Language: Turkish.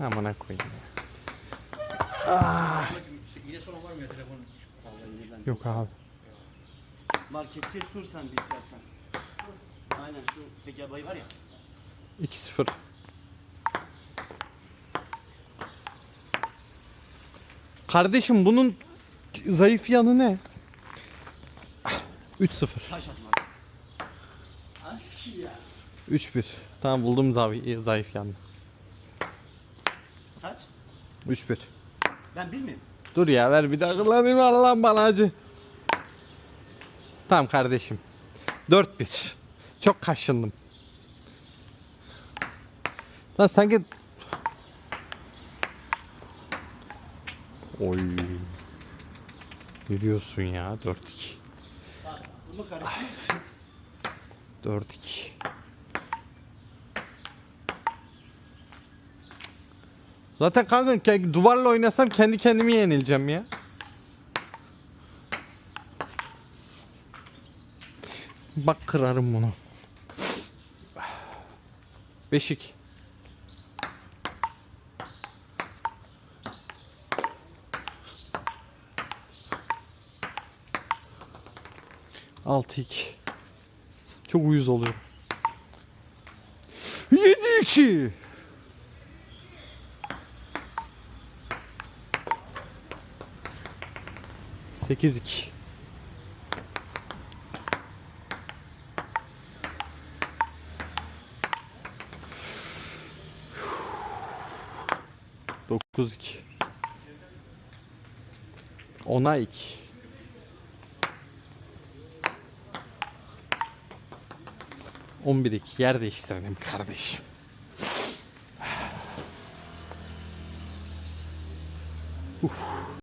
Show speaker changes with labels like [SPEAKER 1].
[SPEAKER 1] Amına koyayım ya.
[SPEAKER 2] İlyas olan var mı ya telefon?
[SPEAKER 1] Yok abi.
[SPEAKER 3] Marketçi sür sen bir istersen. Aynen şu Pegabayı var ya.
[SPEAKER 1] 2-0. Kardeşim bunun zayıf yanı ne? 3-0.
[SPEAKER 3] Taş atmak. Aski ya.
[SPEAKER 1] 3-1. Tamam buldum zavi- zayıf yanı.
[SPEAKER 3] Kaç?
[SPEAKER 1] 3-1.
[SPEAKER 3] Ben bilmiyorum.
[SPEAKER 1] Dur ya ver bir daha kullanayım Allah'ım bana acı. Tamam kardeşim. 4-1. Çok kaşındım. Lan sanki... Oy. Yürüyorsun ya 4-2.
[SPEAKER 3] Bak bunu karıştırıyorsun.
[SPEAKER 1] 4-2. Zaten kanka duvarla oynasam kendi kendimi yenileceğim ya. Bak kırarım bunu. Beşik. Altı iki. Çok uyuz oluyor. Yedi iki. Sekiz iki. Dokuz iki. Ona iki. On bir iki. Yer değiştirelim kardeşim. Uf.